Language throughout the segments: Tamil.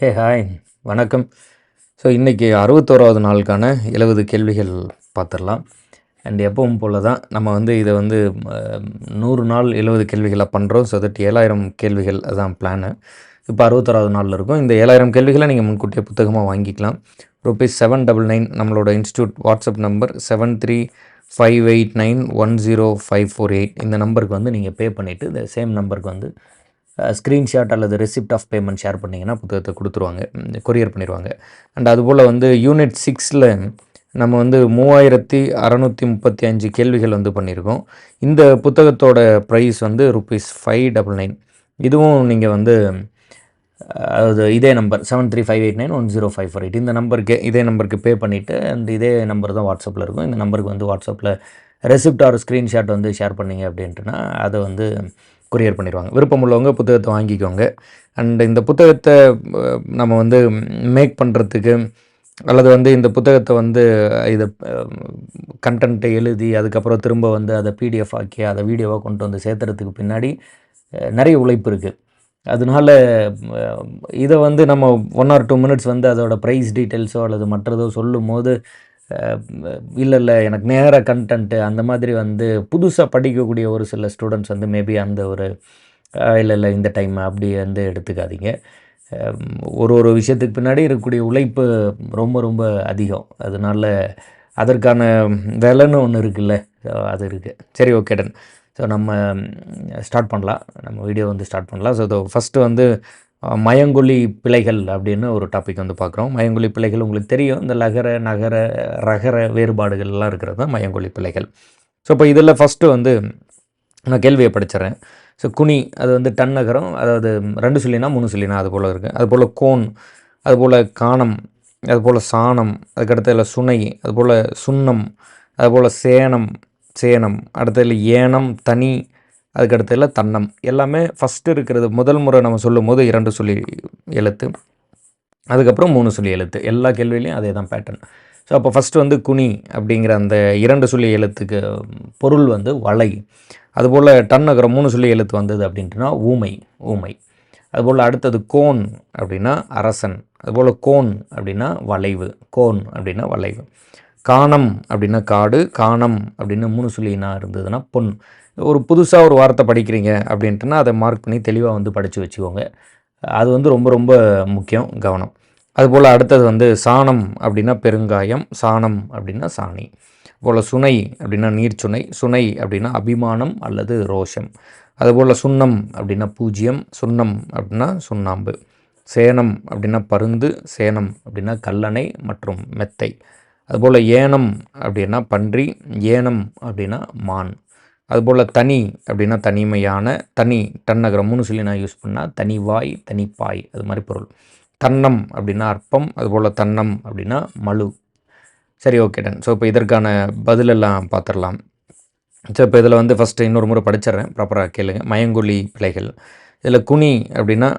ஹே ஹாய் வணக்கம். ஸோ இன்றைக்கி அறுபத்தோராவது நாளுக்கான எழுபது கேள்விகள் பார்த்துடலாம். அண்ட் எப்பவும் போல் தான் நம்ம வந்து இதை வந்து நூறு நாள் எழுபது கேள்விகளாக பண்ணுறோம் ஸோ தட் ஏழாயிரம் கேள்விகள் அதான் பிளானு இப்போ அறுபத்தோராவது நாளில் இருக்கும். இந்த ஏழாயிரம் கேள்விகளை நீங்கள் முன்கூட்டியே புத்தகமாக வாங்கிக்கலாம். ருபீஸ் செவன் டபுள் நைன் நம்மளோட institute WhatsApp number seven three five eight nine one zero five four eight இந்த நம்பருக்கு வந்து நீங்கள் பே பண்ணிவிட்டு இந்த சேம் நம்பருக்கு வந்து ஸ்க்ரீன்ஷாட் அல்லது ரெசிப்ட் ஆஃப் பேமெண்ட் ஷேர் பண்ணிங்கன்னா புத்தகத்தை கொடுத்துருவாங்க. கொரியர் பண்ணிடுவாங்க அண்ட் அதுபோல் வந்து யூனிட் சிக்ஸில் நம்ம வந்து மூவாயிரத்தி அறநூற்றி முப்பத்தி அஞ்சு கேள்விகள் வந்து பண்ணியிருக்கோம் இந்த புத்தகத்தோட ப்ரைஸ் வந்து ருபீஸ் ஃபைவ் டபுள் நைன் இதுவும் நீங்கள் வந்து அதாவது இதே number seven three five eight nine one zero five four eight இந்த நம்பருக்கு இதே நம்பருக்கு பே பண்ணிவிட்டு அண்ட் இதே நம்பர் தான் வாட்ஸ்அப்பில் இருக்கும். இந்த நம்பருக்கு வந்து வாட்ஸ்அப்பில் ரெசிப்ட் ஆர் ஸ்க்ரீன்ஷாட் வந்து ஷேர் பண்ணீங்க அப்படின்ட்டுனா அதை வந்து கொரியர் பண்ணிடுவாங்க. விருப்பம் உள்ளவங்க புத்தகத்தை வாங்கிக்கோங்க. அண்ட் இந்த புத்தகத்தை நம்ம வந்து மேக் பண்ணுறதுக்கு அல்லது வந்து இந்த புத்தகத்தை வந்து இதை கண்டென்ட்டை எழுதி அதுக்கப்புறம் திரும்ப வந்து அதை பிடிஎஃப் ஆக்கி அதை வீடியோவாக கொண்டு வந்து சேர்த்துறதுக்கு பின்னாடி நிறைய உழைப்பு இருக்குது அதனால இதை வந்து நம்ம ஒன் ஆர் டூ மினிட்ஸ் வந்து அதோடய ப்ரைஸ் டீட்டெயில்ஸோ அல்லது மற்றதோ சொல்லும் போது இல்லை இல்லை எனக்கு நேர கண்டென்ட்டு அந்த மாதிரி வந்து புதுசாக படிக்கக்கூடிய ஒரு சில ஸ்டூடெண்ட்ஸ் வந்து மேபி அந்த ஒரு இல்லை இல்லை இந்த டைம் அப்படி வந்து எடுத்துக்காதீங்க. ஒரு ஒரு விஷயத்துக்கு பின்னாடி இருக்கக்கூடிய உழைப்பு ரொம்ப ரொம்ப அதிகம். அதனால அதற்கான விலைன்னு ஒன்று இருக்குல்ல அது இருக்குது சரி ஓகே டன் ஸோ நம்ம ஸ்டார்ட் பண்ணலாம். நம்ம வீடியோ வந்து ஸ்டார்ட் பண்ணலாம். ஸோ ஃபஸ்ட்டு வந்து மயங்கொல்லி மயங்கொலி பிழைகள் அப்படின்னு ஒரு டாபிக் வந்து பார்க்குறோம். மயங்கொலி பிழைகள் உங்களுக்கு தெரியும். இந்த லகர நகர ரகர வேறுபாடுகள்லாம் இருக்கிறது தான் மயங்கொலி பிழைகள். ஸோ இப்போ இதில் ஃபஸ்ட்டு வந்து நான் கேள்வியை படிச்சிடறேன். ஸோ குனி அது வந்து டன் நகரம் அதாவது ரெண்டு சொல்லினா மூணு சொல்லினா அது போல் இருக்குது அதுபோல் கோன் அதுபோல் காணம் அதுபோல் சாணம் அதுக்கடுத்ததில் சுனை அதுபோல் சுண்ணம் அதுபோல் சேனம் சேனம் அடுத்ததில் ஏனம் தனி அதுக்கடுத்ததுல தன்னம். எல்லாமே ஃபஸ்ட்டு இருக்கிறது முதல் முறை நம்ம சொல்லும் போது இரண்டு சொல்லி எழுத்து. அதுக்கப்புறம் மூணு சொல்லி எழுத்து. எல்லா கேள்வியிலையும் அதே தான் பேட்டர்ன் ஸோ அப்போ ஃபஸ்ட்டு வந்து குனி அப்படிங்கிற அந்த இரண்டு சொல்லி எழுத்துக்கு பொருள் வந்து வளை அதுபோல் டன்னுக்கிற மூணு சொல்லி எழுத்து வந்தது அப்படின்ட்டுனா ஊமை ஊமை. அதுபோல் அடுத்தது கோன் அப்படின்னா அரசன். அதுபோல் கோன் அப்படின்னா வளைவு. கோன் அப்படின்னா வளைவு. காணம் அப்படின்னா காடு காணம் அப்படின்னு மூணு சொல்லினா இருந்ததுன்னா பொன். ஒரு புதுசாக ஒரு வார்த்தை படிக்கிறீங்க அப்படின்ட்டுனா அதை மார்க் பண்ணி தெளிவாக வந்து படித்து வச்சுக்கோங்க. அது வந்து ரொம்ப ரொம்ப முக்கியம் கவனம். அதுபோல் அடுத்தது வந்து சாணம் அப்படின்னா பெருங்காயம் சாணம் அப்படின்னா சாணி. போல் சுனை அப்படின்னா நீர்ச்சுனை சுனை அப்படின்னா அபிமானம் அல்லது ரோஷம். அதுபோல் சுண்ணம் அப்படின்னா பூஜ்ஜியம் சுண்ணம் அப்படின்னா சுண்ணாம்பு. சேனம் அப்படின்னா பருந்து சேனம் அப்படின்னா கல்லணை மற்றும் மெத்தை. அதுபோல் ஏனம் அப்படின்னா பன்றி ஏனம் அப்படின்னா மான். அதுபோல் தனி அப்படின்னா தனிமையான தனி டன்னகரம் மூணு சொல்லி நான் யூஸ் பண்ணால் தனிவாய் தனிப்பாய் அது மாதிரி பொருள். தன்னம் அப்படின்னா அற்பம் அதுபோல் தன்னம் அப்படின்னா மழு சரி ஓகே டன் ஸோ இப்போ இதற்கான பதிலெல்லாம் பார்த்துடலாம். ஸோ இப்போ இதில் வந்து ஃபஸ்ட்டு இன்னொரு முறை படிச்சிடுறேன். ப்ராப்பராக கேளுங்க. மயங்கொலி பிழைகள். இதில் குனி அப்படின்னா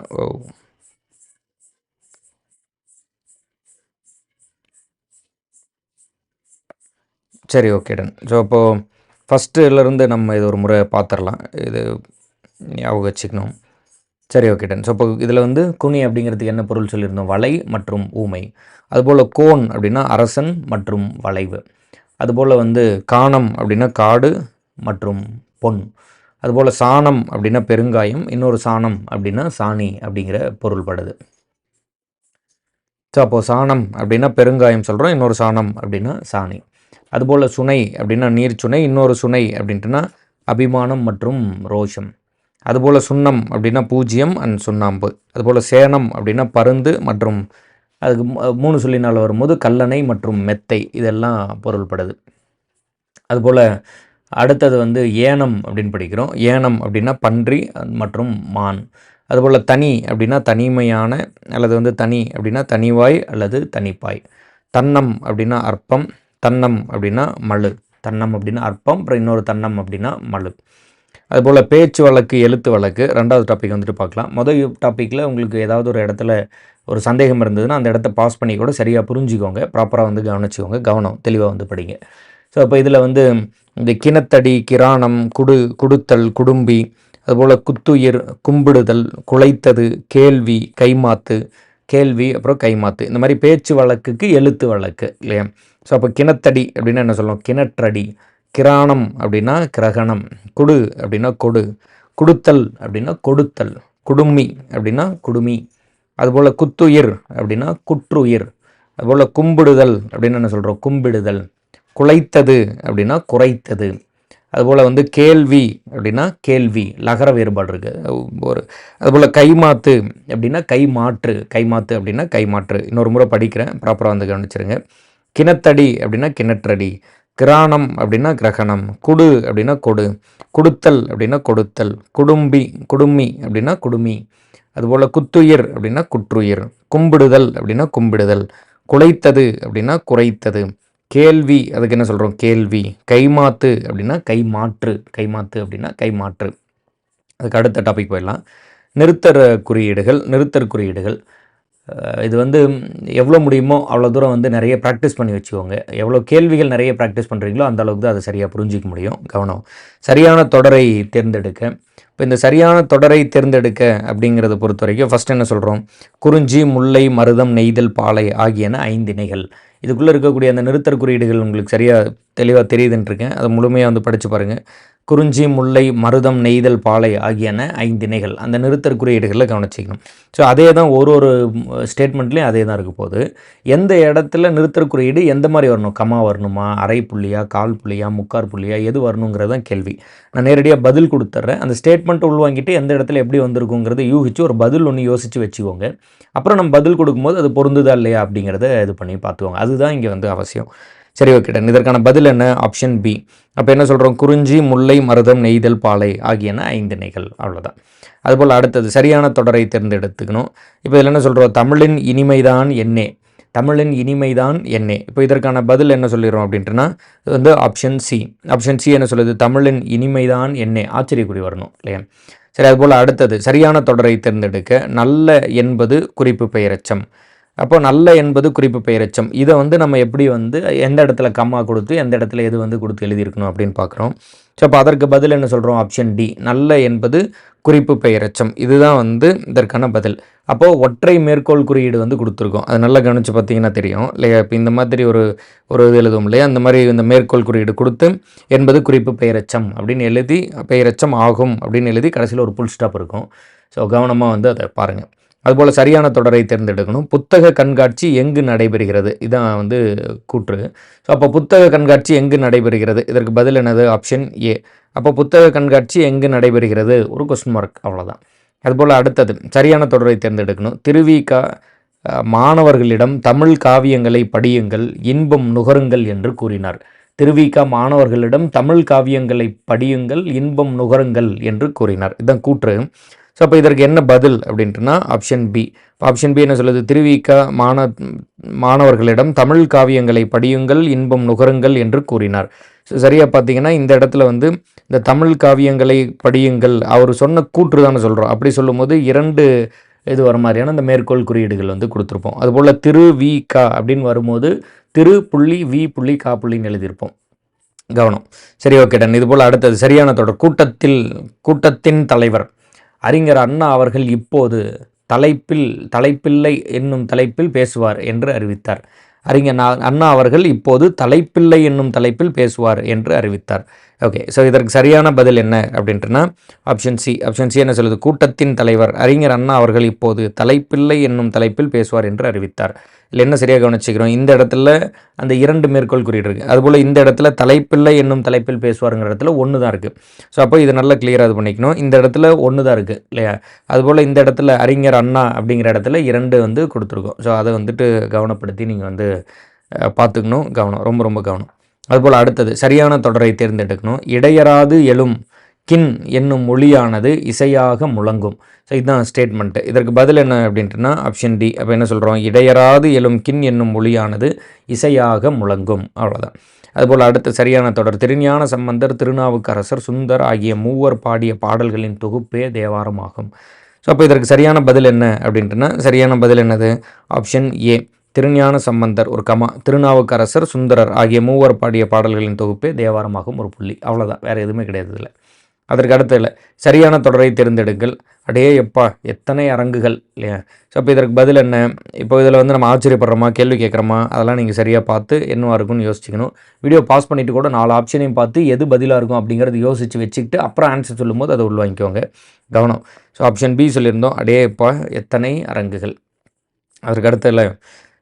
சரி ஓகே டன் ஸோ அப்போது ஃபஸ்ட்டுலேருந்து நம்ம இது ஒரு முறை பார்த்துடலாம் இது ஞாபகம் வச்சுக்கணும். சரி ஓகே டன் ஸோ இப்போ இதில் வந்து குனி அப்படிங்கிறதுக்கு என்ன பொருள் சொல்லியிருந்தோம்? வலை மற்றும் ஊமை. அதுபோல் கோன் அப்படின்னா அரசன் மற்றும் வளைவு. அதுபோல் வந்து காணம் அப்படின்னா காடு மற்றும் பொன். அதுபோல் சாணம் அப்படின்னா பெருங்காயம் இன்னொரு சாணம் அப்படின்னா சாணி அப்படிங்கிற பொருள்படுது. ஸோ அப்போது சாணம் அப்படின்னா பெருங்காயம் சொல்கிறோம் இன்னொரு சாணம் அப்படின்னா சாணி. அதுபோல் சுனை அப்படின்னா நீர் சுனை இன்னொரு சுனை அப்படின்ட்டுனா அபிமானம் மற்றும் ரோஷம். அதுபோல் சுண்ணம் அப்படின்னா பூஜ்யம் அண்ட் சுண்ணாம்பு. அதுபோல் சேனம் அப்படின்னா பருந்து மற்றும் அதுக்கு மூணு சொல்லினால் வரும்போது கல்லணை மற்றும் மெத்தை இதெல்லாம் பொருள்படுது. அதுபோல் அடுத்தது வந்து ஏனம் அப்படின்னு படிக்கிறோம். ஏனம் அப்படின்னா பன்றி மற்றும் மான். அதுபோல் தனி அப்படின்னா தனிமையான அல்லது வந்து தனி அப்படின்னா தனிவாய் அல்லது தனிப்பாய். தன்னம் அப்படின்னா அற்பம் தன்னம் அப்படின்னா மழு தன்னம் அப்படின்னா அற்பம் அப்புறம் இன்னொரு தன்னம் அப்படின்னா மழு அதுபோல் பேச்சு வழக்கு எழுத்து வழக்கு ரெண்டாவது டாபிக் வந்துட்டு பார்க்கலாம். முதல் டாப்பிக்கில் உங்களுக்கு ஏதாவது ஒரு இடத்துல ஒரு சந்தேகம் இருந்ததுன்னா அந்த இடத்த பாஸ் பண்ணி கூட சரியாக புரிஞ்சுக்கோங்க. ப்ராப்பராக வந்து கவனிச்சுக்கோங்க. கவனம் தெளிவாக வந்து படிங்க. ஸோ அப்போ இதில் வந்து இந்த கிணத்தடி கிராணம் குடு குடுத்தல் குடும்பி அதுபோல் குத்துயிர் கும்பிடுதல் குலைத்தது கேள்வி கைமாத்து கேள்வி அப்புறம் கைமாத்து. இந்த மாதிரி பேச்சு வழக்குக்கு எழுத்து வழக்கு இல்லையா? ஸோ அப்போ கிணத்தடி அப்படின்னா என்ன சொல்லணும் கிணற்றடி. கிராணம் அப்படின்னா கிரகணம். குடு அப்படின்னா கொடு. குடுத்தல் அப்படின்னா கொடுத்தல். குடுமி அப்படின்னா குடுமி. அதுபோல் குத்துயிர் அப்படின்னா குற்றுயிர். அதுபோல் கும்பிடுதல் அப்படின்னு என்ன சொல்கிறோம் கும்பிடுதல். குலைத்தது அப்படின்னா குறைத்தது. அதுபோல் வந்து கேள்வி அப்படின்னா கேள்வி. லகர வேறுபாடு இருக்குது ஒரு அதுபோல் கைமாத்து அப்படின்னா கைமாற்று. கைமாத்து அப்படின்னா கைமாற்று. இன்னொரு முறை படிக்கிறேன். ப்ராப்பராக வந்து கவனிச்சிருங்க. கிணத்தடி அப்படின்னா கிணற்றடி கிராணம் அப்படின்னா கிரகணம் குடு அப்படின்னா கொடு கொடுத்தல் அப்படின்னா கொடுத்தல் குடும்பி குடுமி அப்படின்னா குடுமி அதுபோல் குத்துயிர் அப்படின்னா குற்றுயிர் கும்பிடுதல் அப்படின்னா கும்பிடுதல் குலைத்தது அப்படின்னா குறைத்தது கேள்வி அதுக்கு என்ன சொல்கிறோம் கேள்வி கைமாத்து அப்படின்னா கைமாற்று கைமாத்து அப்படின்னா கைமாற்று. அதுக்கு அடுத்த டாபிக் போயிடலாம். நிறுத்தர் குறியீடுகள் நிறுத்தர் குறியீடுகள். இது வந்து எவ்வளோ முடியுமோ அவ்வளோ தூரம் வந்து நிறைய ப்ராக்டிஸ் பண்ணி வச்சுக்கோங்க. எவ்வளோ கேள்விகள் நிறைய ப்ராக்டிஸ் பண்ணுறீங்களோ அந்த அளவுக்கு தான் அதை சரியாக புரிஞ்சிக்க முடியும். கவனம். சரியான தொடரை தேர்ந்தெடுக்க. இப்போ இந்த சரியான தொடரை தேர்ந்தெடுக்க அப்படிங்கிறத பொறுத்த வரைக்கும் ஃபஸ்ட் என்ன சொல்கிறோம் குறிஞ்சி முல்லை மருதம் நெய்தல் பாலை ஆகியன ஐந்திணைகள் இதுக்குள்ளே இருக்கக்கூடிய அந்த நிறுத்தற் குறியீடுகள் உங்களுக்கு சரியாக தெளிவாக தெரியுதுன்ட்ருக்கேன். அதை முழுமையாக வந்து படித்து பாருங்கள் குறிஞ்சி முல்லை மருதம் நெய்தல் பாலை ஆகியன ஐந்திணைகள் அந்த நிறுத்தற் குறியீடுகளில் கவனிச்சிக்கணும். ஸோ அதே தான் ஒரு ஒரு ஸ்டேட்மெண்ட்லேயும் அதே தான் இருக்க போகுது. எந்த இடத்துல நிறுத்தற் குறியீடு எந்த மாதிரி வரணும்? கமா வரணுமா? அரை புள்ளியா? கால் புள்ளியா? முக்கார் புள்ளியா? எது வரணுங்கிறது தான் கேள்வி. நான் நேரடியாக பதில் கொடுத்துட்றேன். அந்த ஸ்டேட்மெண்ட் உள்வாங்கிட்டு எந்த இடத்துல எப்படி வந்திருக்குங்கிறத யூகிச்சு ஒரு பதில் ஒன்று யோசித்து வச்சுக்கோங்க. அப்புறம் நம்ம பதில் கொடுக்கும்போது அது பொருந்துதா இல்லையா அப்படிங்கிறத இது பண்ணி பார்த்துக்கோங்க. அதுதான் இங்கே வந்து அவசியம். சரி ஓகே இதற்கான பதில் என்ன? ஆப்ஷன் பி அப்போ என்ன சொல்கிறோம் குறிஞ்சி முல்லை மருதம் நெய்தல் பாலை ஆகியன ஐந்து ஐந்திணைகள் அவ்வளோதான் அதுபோல் அடுத்தது சரியான தொடரை தேர்ந்தெடுத்துக்கணும். இப்போ இதில் என்ன சொல்கிறோம் தமிழின் இனிமைதான் என்னே. தமிழின் இனிமைதான் என்னே. இப்போ இதற்கான பதில் என்ன சொல்லிடுறோம் அப்படின்ட்டுனா இது வந்து ஆப்ஷன் சி ஆப்ஷன் சி என்ன சொல்லுது? தமிழின் இனிமைதான் என்னே. ஆச்சரியக்குறி வரணும் இல்லையா? சரி அதுபோல் அடுத்தது சரியான தொடரை தேர்ந்தெடுக்க நல்ல என்பது குறிப்பு பெயரச்சம். அப்போ நல்ல என்பது குறிப்பு பெயரச்சம். இதை வந்து நம்ம எப்படி வந்து எந்த இடத்துல கம்மா கொடுத்து எந்த இடத்துல எது வந்து கொடுத்து எழுதியிருக்கணும் அப்படின்னு பார்க்குறோம். ஸோ அப்போ அதற்கு பதில் என்ன சொல்கிறோம் ஆப்ஷன் டி நல்ல என்பது குறிப்பு பெயரச்சம். இதுதான் வந்து இதற்கான பதில். அப்போது ஒற்றை மேற்கோள் குறியீடு வந்து கொடுத்துருக்கோம். அது நல்லா கவனித்து பார்த்தீங்கன்னா தெரியும். இல்லையா? இப்போ இந்த மாதிரி ஒரு ஒரு இது எழுதும் இல்லையா? அந்த மாதிரி இந்த மேற்கோள் குறியீடு கொடுத்து என்பது குறிப்பு பெயரச்சம் அப்படின்னு எழுதி பெயரச்சம் ஆகும் அப்படின்னு எழுதி கடைசியில் ஒரு புல் ஸ்டாப் இருக்கும். ஸோ கவனமாக வந்து அதை பாருங்கள் அதுபோல் சரியான தொடரை தேர்ந்தெடுக்கணும். புத்தக கண்காட்சி எங்கு நடைபெறுகிறது? இதான் வந்து கூற்று. ஸோ அப்போ புத்தக கண்காட்சி எங்கு நடைபெறுகிறது? இதற்கு பதில் என்னது? ஆப்ஷன் ஏ அப்போ புத்தக கண்காட்சி எங்கு நடைபெறுகிறது? ஒரு கொஸ்டின் மார்க் அவ்வளோதான் அதுபோல் அடுத்தது சரியான தொடரை தேர்ந்தெடுக்கணும். திருவிகா மாணவர்களிடம் தமிழ் காவியங்களை படியுங்கள் இன்பம் நுகருங்கள் என்று கூறினார். திருவிகா மாணவர்களிடம் தமிழ் காவியங்களை படியுங்கள் இன்பம் நுகருங்கள் என்று கூறினார். இதுதான் கூற்று. ஸோ அப்போ இதற்கு என்ன பதில் அப்படின்ட்டுனா ஆப்ஷன் பி ஆப்ஷன் பி என்ன சொல்லுது? திருவிக மாண மாணவர்களிடம் தமிழ் காவியங்களை படியுங்கள் இன்பம் நுகருங்கள் என்று கூறினார். ஸோ சரியாக பார்த்தீங்கன்னா இந்த இடத்துல வந்து இந்த தமிழ் காவியங்களை படியுங்கள். அவர் சொன்ன கூற்று தானே சொல்கிறோம் அப்படி சொல்லும்போது இரண்டு இது வர மாதிரியான அந்த மேற்கோள் குறியீடுகள் வந்து கொடுத்துருப்போம். அதுபோல் திரு வி கா அப்படின்னு வரும்போது திரு புள்ளி வி புள்ளி கா புள்ளின்னு எழுதியிருப்போம். கவனம். சரி ஓகே டன் இதுபோல் அடுத்தது சரியான தொடர். கூட்டத்தில் கூட்டத்தின் தலைவர். அறிஞர் அண்ணா அவர்கள் இப்போது தலைப்பில் தலைப்பில்லை என்னும் தலைப்பில் பேசுவார் என்று அறிவித்தார். அறிஞர் அண்ணா அவர்கள் இப்போது தலைப்பில்லை என்னும் தலைப்பில் பேசுவார் என்று அறிவித்தார். ஓகே ஸோ இதற்கு சரியான பதில் என்ன அப்படின்ட்டுனா ஆப்ஷன் சி ஆப்ஷன் சி என்ன சொல்லுது? கூட்டத்தின் தலைவர் அறிஞர் அண்ணா அவர்கள் இப்போது தலைப்பில்லை என்னும் தலைப்பில் பேசுவார் என்று அறிவித்தார். இல்லை என்ன சரியாக கவனிச்சுக்கிறோம்? இந்த இடத்துல அந்த இரண்டு மேற்கோள் குறியீடு இருக்குது அதுபோல் இந்த இடத்துல தலைப்பில்லை என்னும் தலைப்பில் பேசுவாருங்கிற இடத்துல ஒன்று தான் இருக்குது ஸோ அப்போ இது நல்லா கிளியராக இது பண்ணிக்கணும். இந்த இடத்துல ஒன்று தான் இருக்குது இல்லையா? அதுபோல் இந்த இடத்துல அறிஞர் அண்ணா அப்படிங்கிற இடத்துல இரண்டு வந்து கொடுத்துருக்கோம். ஸோ அதை வந்துட்டு கவனப்படுத்தி நீங்கள் வந்து பார்த்துக்கணும். கவனம் ரொம்ப ரொம்ப கவனம். அதுபோல் அடுத்தது சரியான தொடரை தேர்ந்தெடுக்கணும். இடையராது எழும் கின் என்னும் மொழியானது இசையாக முழங்கும். ஸோ இதுதான் ஸ்டேட்மெண்ட்டு இதற்கு பதில் என்ன அப்படின்ட்டுனா ஆப்ஷன் டி அப்போ என்ன சொல்கிறோம் இடையராது எழும் கின் என்னும் மொழியானது இசையாக முழங்கும். அவ்வளோதான் அதுபோல் அடுத்த சரியான தொடர். திருஞான சம்பந்தர் திருநாவுக்கரசர் சுந்தர் ஆகிய மூவர் பாடிய பாடல்களின் தொகுப்பே தேவாரமாகும். ஸோ அப்போ இதற்கு சரியான பதில் என்ன அப்படின்ட்டுனா சரியான பதில் என்னது? ஆப்ஷன் ஏ திருஞான சம்பந்தர் ஒரு கமா திருநாவுக்கரசர் சுந்தரர் ஆகிய மூவர் பாடிய பாடல்களின் தொகுப்பே தேவாரமாகும் ஒரு புள்ளி. அவ்வளோதான் வேறு எதுவுமே கிடையாது இதில். அதற்கு அடுத்த இல்லை. சரியான தொடரை தேர்ந்தெடுங்கள். அடே எப்பா எத்தனை அரங்குகள்? இல்லையா? ஸோ அப்போ இதற்கு பதில் என்ன? இப்போ இதில் வந்து நம்ம ஆச்சரியப்படுறோமா? கேள்வி கேட்குறோமா? அதெல்லாம் நீங்கள் சரியாக பார்த்து என்னவா இருக்கும்னு யோசிச்சுக்கணும். வீடியோ பாஸ் பண்ணிவிட்டு கூட நாலு ஆப்ஷனையும் பார்த்து எது பதிலாக இருக்கும் அப்படிங்கிறது யோசித்து வச்சுக்கிட்டு அப்புறம் ஆன்சர் சொல்லும்போது அதை உள்வாங்கிக்கோங்க. கவனம். ஸோ ஆப்ஷன் பி சொல்லியிருந்தோம். அடே எப்பா எத்தனை அரங்குகள்? அதற்கு அடுத்ததில்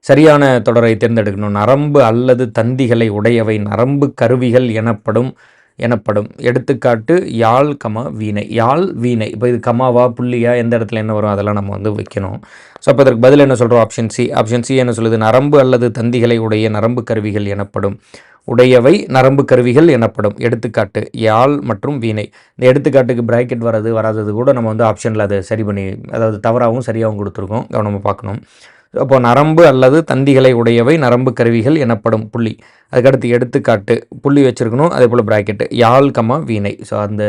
சரியான தொடரை தேர்ந்தெடுக்கணும். நரம்பு அல்லது தந்திகளை உடையவை. நரம்பு கருவிகள் எனப்படும் எனப்படும். எடுத்துக்காட்டு யாழ் கமா வீணை. யாழ் வீணை. இப்போ இது கமாவா புள்ளியா எந்த இடத்துல என்ன வரும் அதெல்லாம் நம்ம வந்து வைக்கணும். ஸோ அப்போ இதற்கு பதில் என்ன சொல்கிறோம் ஆப்ஷன் சி ஆப்ஷன் சி என்ன சொல்லுது? நரம்பு அல்லது தந்திகளை உடைய நரம்பு கருவிகள் எனப்படும். உடையவை நரம்பு கருவிகள் எனப்படும். எடுத்துக்காட்டு யாழ் மற்றும் வீணை. இந்த எடுத்துக்காட்டுக்கு பிராக்கெட் வர்றது வராதது கூட நம்ம வந்து ஆப்ஷனில் அதை சரி பண்ணி அதாவது தவறாகவும் சரியாகவும் கொடுத்துருக்கோம். கவனமாக பார்க்கணும். அப்போ நரம்பு அல்லது தந்திகளை உடையவை நரம்பு கருவிகள் எனப்படும் புள்ளி. அதுக்கடுத்து எடுத்துக்காட்டு புள்ளி வச்சுருக்கணும் அதே போல் ப்ராக்கெட்டு யாழ் கமா வீணை. ஸோ அந்த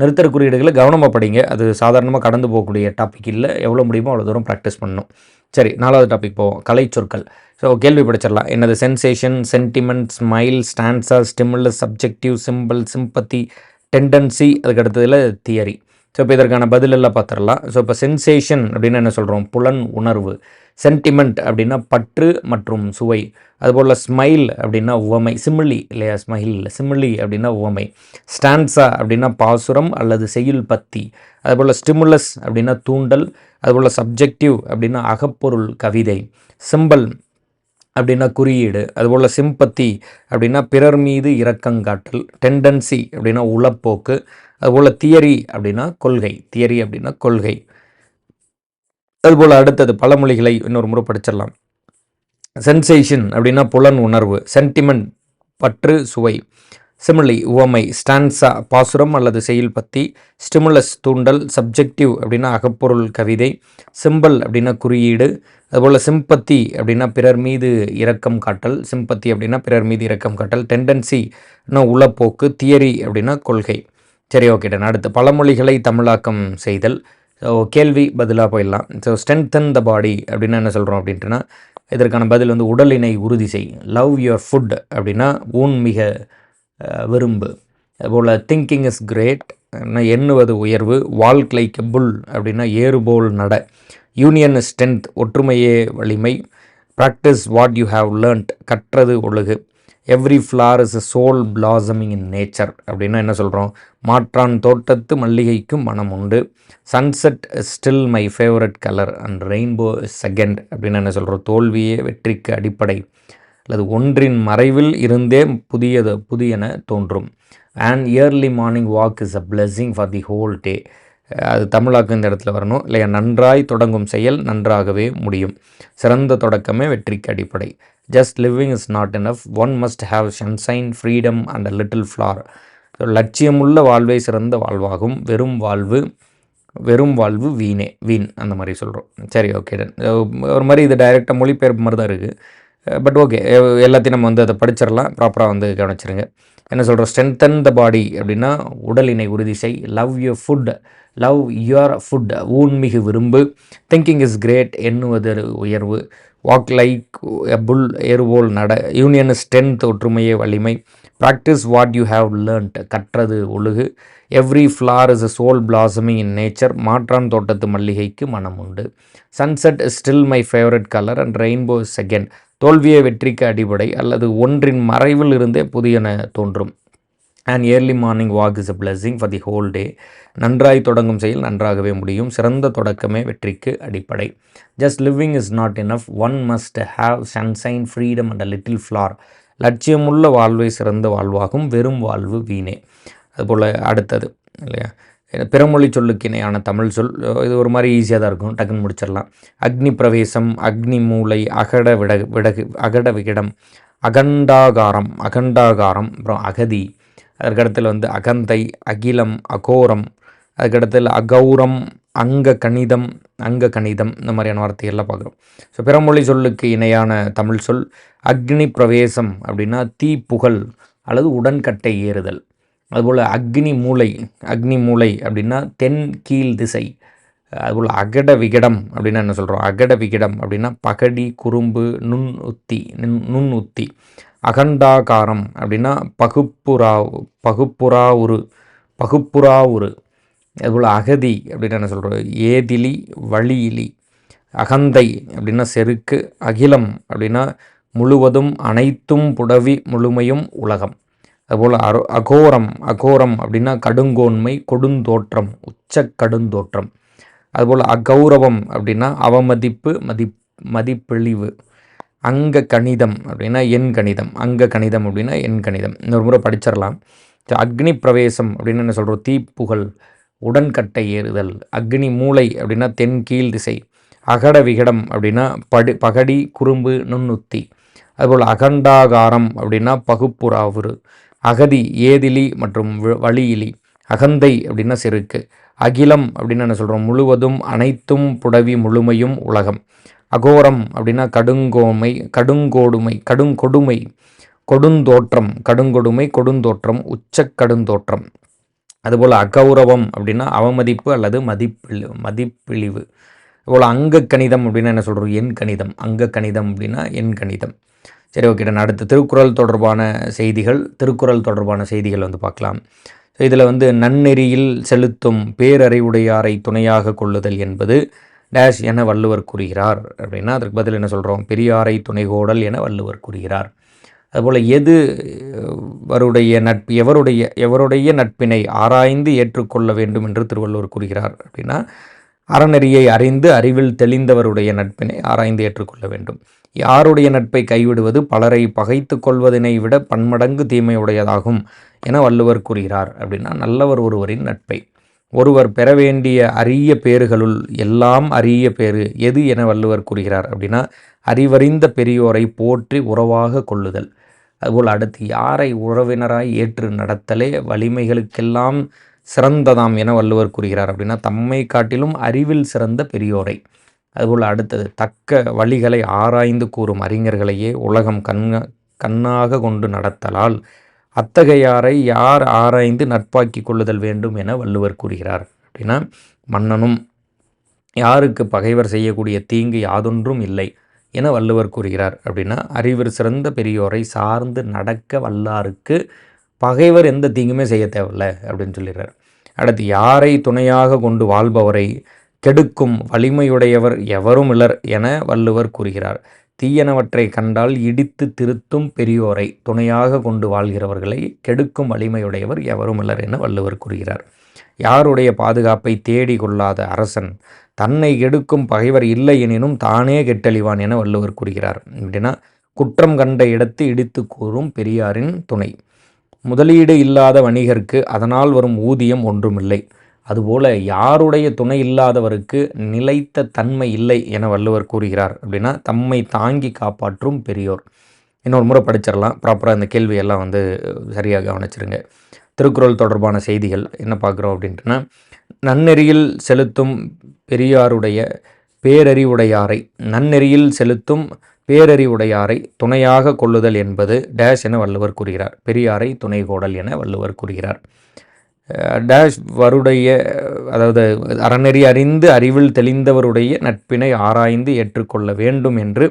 நிறுத்தர குறியீடுகளை கவனமாக படிங்க. அது சாதாரணமாக கடந்து போகக்கூடிய டாபிக் இல்லை. எவ்வளோ முடியுமோ அவ்வளோ தூரம் ப்ராக்டிஸ் பண்ணணும். சரி நாலாவது டாபிக் போவோம். கலை சொற்கள் ஸோ கேள்வி படிச்சிடலாம். என்னது sensation sentiment smile stanza stimulus subjective simple sympathy tendency அதுக்கடுத்ததில் theory so இப்போ இதற்கான பதிலெல்லாம் பார்த்துடலாம் ஸோ இப்போ சென்சேஷன் அப்படின்னு என்ன சொல்கிறோம் புலன் உணர்வு. சென்டிமெண்ட் அப்படின்னா பற்று மற்றும் சுவை. அதுபோல் ஸ்மைல் அப்படின்னா உவமை. சிமிழி இல்லையா? ஸ்மைல் சிமிழி அப்படின்னா உவமை. ஸ்டான்ஸா அப்படின்னா பாசுரம் அல்லது செய்யுள் பத்தி. அதுபோல் ஸ்டிமுலஸ் அப்படின்னா தூண்டல். அதுபோல் சப்ஜெக்டிவ் அப்படின்னா அகப்பொருள் கவிதை. சிம்பல் அப்படின்னா குறியீடு அதுபோல் சிம்பத்தி அப்படின்னா பிறர் மீது இரக்கங்காட்டல் டெண்டன்சி அப்படின்னா உளப்போக்கு அதுபோல் தியரி அப்படின்னா கொள்கை தியரி அப்படின்னா கொள்கை. அதுபோல் அடுத்தது பழமொழிகளை இன்னொரு முறை படிச்சிடலாம். சென்சேஷன் அப்படின்னா புலன் உணர்வு சென்டிமெண்ட் பற்று சுவை. சிமிலி உவமை ஸ்டான்சா பாசுரம் அல்லது செயல் பத்தி ஸ்டிமுலஸ் தூண்டல் சப்ஜெக்டிவ் அப்படின்னா அகப்பொருள் கவிதை சிம்பல் அப்படின்னா குறியீடு அதுபோல் சிம்பத்தி அப்படின்னா பிறர் மீது இரக்கம் காட்டல் சிம்பத்தி அப்படின்னா பிறர் மீது இரக்கம் காட்டல் டெண்டன்சி உளப்போக்கு தியரி அப்படின்னா கொள்கை. சரி ஓகே டன் அடுத்து பழமொழிகளை தமிழாக்கம் செய்தல். ஸோ கேள்வி பதிலாக போயிடலாம். ஸோ ஸ்ட்ரென்தன் த பாடி அப்படின்னா என்ன சொல்கிறோம் அப்படின்ட்டுனா இதற்கான பதில் வந்து உடலினை உறுதி செய் லவ் யுவர் ஃபுட் அப்படின்னா ஊன் மிக விரும்பு. அதுபோல் திங்கிங் இஸ் கிரேட் எண்ணுவது உயர்வு வால்க் லைக் புல் அப்படின்னா ஏறுபோல் நட யூனியன் ஸ்ட்ரென்த் ஒற்றுமையே வலிமை practice what you have learnt கற்றது ஒழுகு every flower is a soul blossoming in nature அப்படின்னா என்ன சொல்கிறோம் மாற்றான் தோட்டத்து மல்லிகைக்கும் மனம் உண்டு sunset still my favourite colour and rainbow second அப்படின்னு என்ன சொல்கிறோம் தோல்வியே வெற்றிக்கு அடிப்படை அல்லது ஒன்றின் மறைவில் இருந்தே புதியது புதியன தோன்றும். And early morning walk is a blessing for the whole day அது தமிழாக்கு இந்த இடத்துல வரணும். இல்லையா நன்றாய் தொடங்கும் செயல் நன்றாகவே முடியும். சிறந்த தொடக்கமே வெற்றிக்கு அடிப்படை. Just living is not enough one must have sunshine freedom and a little flower லட்சியமுள்ள வாழ்வே சிறந்த வாழ்வாகும். வெறும் வாழ்வு வெறும் வாழ்வு வீணே வீண் அந்த மாதிரி சொல்கிறோம் சரி ஓகே டன் ஒரு மாதிரி இது டைரெக்டாக மொழிபெயர்ப்பு மாதிரி தான் இருக்குது பட் ஓகே எல்லாத்தையும் நம்ம வந்து அதை படிச்சிடலாம். ப்ராப்பராக வந்து கவனிச்சிருங்க. என்ன சொல்கிறோம் ஸ்ட்ரென்தன் த பாடி அப்படின்னா உடலினை உறுதி செய். Love your food love your food ஊன்மிகு விரும்பு. திங்கிங் இஸ் கிரேட் எண்ணுவது உயர்வு. வாக் லைக் எ புல் ஏறுபோல் நட யூனியன் ஸ்ட்ரென்த் ஒற்றுமையே வலிமை. Practice what you have learnt கற்றது ஒழுகு. Every flower is a soul blossoming in nature மாற்றான் தோட்டத்து மல்லிகைக்கு மனம் உண்டு sunset still my favourite colour and rainbow second தோல்வியை வெற்றிக்கு அடிப்படை அல்லது ஒன்றின் மறைவில் இருந்தே புதியன தோன்றும். And early morning walk is a blessing for the whole day நன்றாய் தொடங்கும் செயல் நன்றாகவே முடியும். சிறந்த தொடக்கமே வெற்றிக்கு அடிப்படை. Just living is not enough one must have sunshine freedom and a little flower லட்சியமுள்ள வாழ்வே சிறந்த வாழ்வாகும். வெறும் வாழ்வு வீணே. அதுபோல் அடுத்தது இல்லையா? பிறமொழி சொல்லுக்கு இணையான தமிழ் சொல் இது ஒரு மாதிரி ஈஸியாக தான் இருக்கும். டக்குன்னு முடிச்சிடலாம். அக்னி பிரவேசம் அக்னி மூளை அகட விடகு விடகு அகட விகிடம் அகண்டாகாரம் அகண்டாகாரம் அப்புறம் அகதி. அதற்கடத்தில் வந்து அகந்தை அகிலம் அகோரம். அதுக்கடத்தில் அகௌரம் அங்க கணிதம் அங்க கணிதம் இந்த மாதிரியான வார்த்தைகள்லாம் பார்க்குறோம். ஸோ பிறமொழி சொல்லுக்கு இணையான தமிழ் சொல் அக்னி பிரவேசம் அப்படின்னா தீ புகழ் அல்லது உடன்கட்டை ஏறுதல். அதுபோல் அக்னி மூளை அக்னி மூளை அப்படின்னா தென் கீழ் திசை. அதுபோல் அகட விகடம் அப்படின்னா என்ன சொல்கிறோம் அகட விகடம் அப்படின்னா பகடி குறும்பு நுண் உத்தி நுண் உத்தி. அகண்டாகாரம் அப்படின்னா பகுப்புரா பகுப்புறா உரு பகுப்புறாவுரு அதுபோல் அகதி அப்படின்னு என்ன சொல்கிறோம் ஏதிலி வழியிலி. அகந்தை அப்படின்னா செருக்கு அகிலம் அப்படின்னா முழுவதும் அனைத்தும் புடவி முழுமையும் உலகம். அதுபோல் அரோ அகோரம் அகோரம் அப்படின்னா கடுங்கோன்மை கொடுந்தோற்றம் உச்ச கடுந்தோற்றம். அதுபோல் அகௌரவம் அப்படின்னா அவமதிப்பு மதி மதிப்பிழிவு. அங்க கணிதம் அப்படின்னா எண் கணிதம் அங்க கணிதம் அப்படின்னா எண் கணிதம். இன்னொரு முறை படிச்சிடலாம். அக்னி பிரவேசம் அப்படின்னு என்ன சொல்கிறோம் தீப்புகழ் உடன்கட்டை ஏறுதல். அக்னி மூளை அப்படின்னா தென் கீழ் திசை. அகட விகடம் அப்படின்னா படு பகடி குறும்பு நுண்ணுத்தி. அதுபோல் அகண்டாகாரம் அப்படின்னா பகுப்புறாவுரு அகதி ஏதிலி மற்றும் வழியிலி அகந்தை அப்படின்னா செருக்கு அகிலம் அப்படின்னு என்ன சொல்கிறோம் முழுவதும் அனைத்தும் புடவி முழுமையும் உலகம். அகோரம் அப்படின்னா கடுங்கோமை கடுங்கோடுமை கடுங்கொடுமை கொடுந்தோற்றம் கடுங்கொடுமை கொடுந்தோற்றம் உச்ச கடுந்தோற்றம். அதுபோல் அகௌரவம் அப்படின்னா அவமதிப்பு அல்லது மதிப்பிழி மதிப்பிழிவு. அதுபோல் அங்க கணிதம் அப்படின்னா என்ன சொல்கிறோம் எண் கணிதம் அங்க கணிதம் அப்படின்னா எண் கணிதம் சரி ஓகே நான் அடுத்து திருக்குறள் தொடர்பான செய்திகள் திருக்குறள் தொடர்பான செய்திகள் வந்து பார்க்கலாம். இதில் வந்து நன்னெறியில் செலுத்தும் பேரறிவுடையாரை துணையாக கொள்ளுதல் என்பது டேஷ் என வள்ளுவர் கூறுகிறார். அப்படின்னா அதற்கு பதில் என்ன சொல்கிறோம் பெரியாரை துணைகோடல் என வள்ளுவர் கூறுகிறார். அதுபோல் எது வருடைய நட்பு எவருடைய எவருடைய நட்பினை ஆராய்ந்து ஏற்றுக்கொள்ள வேண்டும் என்று திருவள்ளுவர் கூறுகிறார். அப்படின்னா அறநெறியை அறிந்து அறிவில் தெளிந்தவருடைய நட்பினை ஆராய்ந்து ஏற்றுக்கொள்ள வேண்டும். யாருடைய நட்பை கைவிடுவது பலரை பகைத்து கொள்வதனை விட பன்மடங்கு தீமையுடையதாகும் என வள்ளுவர் கூறுகிறார். அப்படின்னா நல்லவர் ஒருவரின் நட்பை. ஒருவர் பெற வேண்டிய அரிய பேறுகளுள் எல்லாம் அரிய பேறு எது என வள்ளுவர் கூறுகிறார். அப்படின்னா அறிவறிந்த பெரியோரை போற்றி உறவாக கொள்ளுதல். அதுபோல் அடுத்து யாரை உறவினராய் ஏற்று நடத்தலே வலிமைகளுக்கெல்லாம் சிறந்ததாம் என வள்ளுவர் கூறுகிறார். அப்படின்னா தம்மை காட்டிலும் அறிவில் சிறந்த பெரியோரை. அதுபோல் அடுத்தது தக்க வழிகளை ஆராய்ந்து கூறும் அறிஞர்களையே உலகம் கண்ண கண்ணாக கொண்டு நடத்தலால் அத்தகையாரை யார் ஆராய்ந்து நட்பாக்கி கொள்ளுதல் வேண்டும் என வள்ளுவர் கூறுகிறார். அப்படின்னா மன்னனும் யாருக்கு பகைவர் செய்யக்கூடிய தீங்கு யாதொன்றும் இல்லை என வள்ளுவர் கூறுகிறார். அப்படின்னா அறிவர் சிறந்த பெரியோரை சார்ந்து நடக்க வல்லாருக்கு பகைவர் எந்த தீங்குமே செய்ய தேவையில்லை அப்படின்னு சொல்லிடுறார். அடுத்து யாரை துணையாக கொண்டு வாழ்பவரை கெடுக்கும் வலிமையுடையவர் எவரும் இலர் என வள்ளுவர் கூறுகிறார். தீயனவற்றை கண்டால் இடித்து திருத்தும் பெரியோரை துணையாக கொண்டு வாழ்கிறவர்களை கெடுக்கும் வலிமையுடையவர் எவரும் இலர் என வள்ளுவர் கூறுகிறார். யாருடைய பாதுகாப்பை தேடி கொள்ளாத அரசன் தன்னை கெடுக்கும் பகைவர் இல்லை எனினும் தானே கெட்டழிவான் என வள்ளுவர் கூறுகிறார். அப்படின்னா குற்றம் கண்ட இடத்து இடித்து கூறும் பெரியாரின் துணை. முதலீடு இல்லாத வணிகருக்கு அதனால் வரும் ஊதியம் ஒன்றுமில்லை. அதுபோல் யாருடைய துணை இல்லாதவருக்கு நிலைத்த தன்மை இல்லை என வள்ளுவர் கூறுகிறார். அப்படின்னா தம்மை தாங்கி காப்பாற்றும் பெரியோர். இன்னொரு முறை படிச்சிடலாம். ப்ராப்பராக இந்த கேள்வியெல்லாம் வந்து சரியாக கவனிச்சிருங்க. திருக்குறள் தொடர்பான செய்திகள் என்ன பார்க்குறோம் அப்படின்ட்டுனா நன்னெறியில் செலுத்தும் பெரியாருடைய பேரறிவுடையாரை நன்னெறியில் செலுத்தும் பேரறிவுடையாரை துணையாக கொள்ளுதல் என்பது டேஷ் என வள்ளுவர் கூறுகிறார். பெரியாரை துணை கோடல் என வள்ளுவர் கூறுகிறார். டேஷ் வருடைய அதாவது அறநெறி அறிந்து அறிவில் தெளிந்தவருடைய நட்பினை ஆராய்ந்து ஏற்றுக்கொள்ள வேண்டும் என்று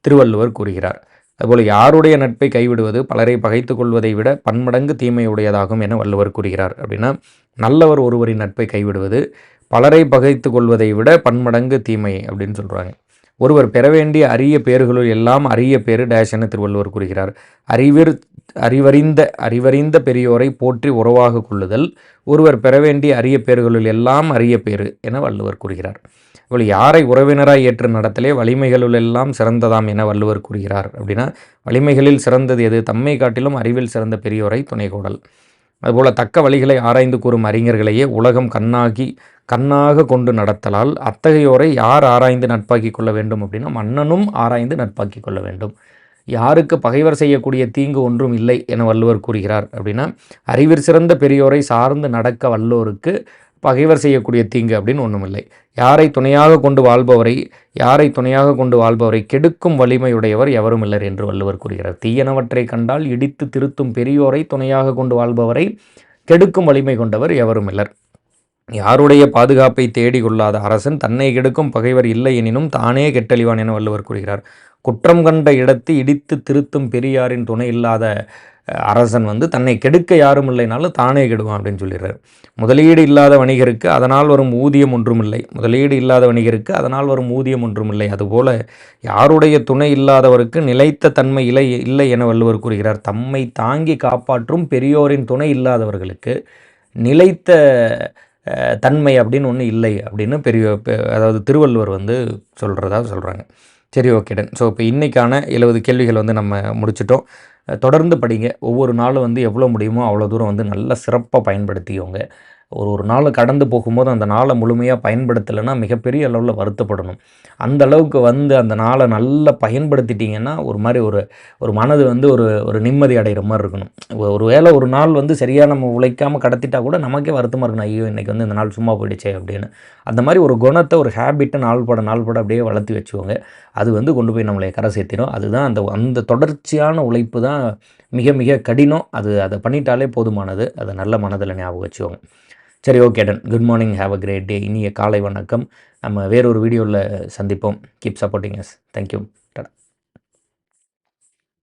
திருவள்ளுவர் கூறுகிறார். அதுபோல் யாருடைய நட்பை கைவிடுவது பலரை பகைத்து கொள்வதை விட பன்மடங்கு தீமையுடையதாகும் என வள்ளுவர் கூறுகிறார். அப்படின்னா நல்லவர் ஒருவரின் நட்பை கைவிடுவது பலரை பகைத்து கொள்வதை விட பன்மடங்கு தீமை அப்படின்னு சொல்கிறாங்க ஒருவர் பெற வேண்டிய அரிய பேர்களுள் எல்லாம் அரிய பேறு டேஷ் என திருவள்ளுவர் கூறுகிறார். அறிவிர் அறிவறிந்த அறிவறிந்த பெரியோரை போற்றி உறவாக கொள்ளுதல் ஒருவர் பெற வேண்டிய அரிய பேர்களுள் எல்லாம் அரிய பேறு என வள்ளுவர் கூறுகிறார். இவள் யாரை உறவினராய் ஏற்று நடத்தலே வலிமைகளுள் எல்லாம் சிறந்ததாம் என வள்ளுவர் கூறுகிறார். அப்படின்னா வலிமைகளில் சிறந்தது எது? தம்மை காட்டிலும் அறிவில் சிறந்த பெரியோரை துணை கோடல் அதுபோல் தக்க வழிகளை ஆராய்ந்து கூறும் அறிஞர்களையே உலகம் கண்ணாகி கண்ணாக கொண்டு நடத்தலால் அத்தகையோரை யார் ஆராய்ந்து நட்பாக்கி கொள்ள வேண்டும் அப்படின்னா மன்னனும் ஆராய்ந்து நட்பாக்கி கொள்ள வேண்டும். யாருக்கு பகைவர் செய்யக்கூடிய தீங்கு ஒன்றும் இல்லை என வள்ளுவர் கூறுகிறார் அப்படின்னா அறிவிற் சிறந்த பெரியோரை சார்ந்து நடக்க வல்லோருக்கு பகைவர் செய்யக்கூடிய தீங்கு அப்படின்னு ஒன்றும் இல்லை. யாரை துணையாக கொண்டு வாழ்பவரை யாரை துணையாக கொண்டு வாழ்பவரை கெடுக்கும் வலிமையுடையவர் எவரும் இல்லர் என்று வள்ளுவர் கூறுகிறார். தீயனவற்றை கண்டால் இடித்து திருத்தும் பெரியோரை துணையாக கொண்டு வாழ்பவரை கெடுக்கும் வலிமை கொண்டவர் எவரும் இல்லர். யாருடைய பாதுகாப்பை தேடி கொள்ளாத அரசன் தன்னை கெடுக்கும் பகைவர் இல்லை எனினும் தானே கெட்டழிவான் என வள்ளுவர் கூறுகிறார். குற்றம் கண்ட இடத்து இடித்து திருத்தும் பெரியாரின் துணை இல்லாத அரசன் வந்து தன்னை கெடுக்க யாரும் இல்லைனாலும் தானே கெடுவான் அப்படின்னு சொல்லிடுறார். முதலீடு இல்லாத வணிகருக்கு அதனால் வரும் ஊதியம் ஒன்றும் இல்லை முதலீடு இல்லாத வணிகருக்கு அதனால் வரும் ஊதியம் ஒன்றும் இல்லை அதுபோல யாருடைய துணை இல்லாதவருக்கு நிலைத்த தன்மை இல்லை இல்லை என வள்ளுவர் கூறுகிறார். தம்மை தாங்கி காப்பாற்றும் பெரியோரின் துணை இல்லாதவர்களுக்கு நிலைத்த தன்மை அப்படின்னு ஒன்று இல்லை அப்படின்னு பெரிய அதாவது திருவள்ளுவர் வந்து சொல்கிறதா சொல்கிறாங்க சரி ஓகேடன் ஸோ இப்போ இன்றைக்கான எழுபது கேள்விகள் வந்து நம்ம முடிச்சிட்டோம். தொடர்ந்து படிங்க. ஒவ்வொரு நாளும் வந்து எவ்வளோ முடியுமோ அவ்வளோ தூரம் வந்து நல்ல சிறப்பாக பயன்படுத்திக்கோங்க. ஒரு ஒரு நாள் கடந்து போகும்போது அந்த நாளை முழுமையாக பயன்படுத்தலைன்னா மிகப்பெரிய அளவில் வருத்தப்படணும். அந்த அளவுக்கு வந்து அந்த நாளை நல்லா பயன்படுத்திட்டிங்கன்னா ஒரு மாதிரி ஒரு ஒரு மனது வந்து ஒரு ஒரு நிம்மதி அடைகிற மாதிரி இருக்கணும். ஒரு வேளை ஒரு நாள் வந்து சரியாக நம்ம உழைக்காமல் கடத்திட்டா கூட நமக்கே வருத்தமாக இருக்கணும். ஐயோ இன்றைக்கி வந்து இந்த நாள் சும்மா போயிடுச்சே அப்படின்னு. அந்த மாதிரி ஒரு குணத்தை ஒரு ஹேபிட்டை நாள் பட நாள் பட அப்படியே வளர்த்து வச்சுக்கோங்க. அது வந்து கொண்டு போய் நம்மளை கரை சேர்த்திடும். அதுதான் அந்த அந்த தொடர்ச்சியான உழைப்பு தான் மிக மிக கடினம். அது அதை பண்ணிட்டாலே போதுமானது. அதை நல்ல மனதில் ஞாபகம் வச்சுக்கோங்க. சரி okay done good morning have a great day இனிய காலை வணக்கம். நம்ம வேறொரு வீடியோவில் சந்திப்போம். Keep supporting yes thank you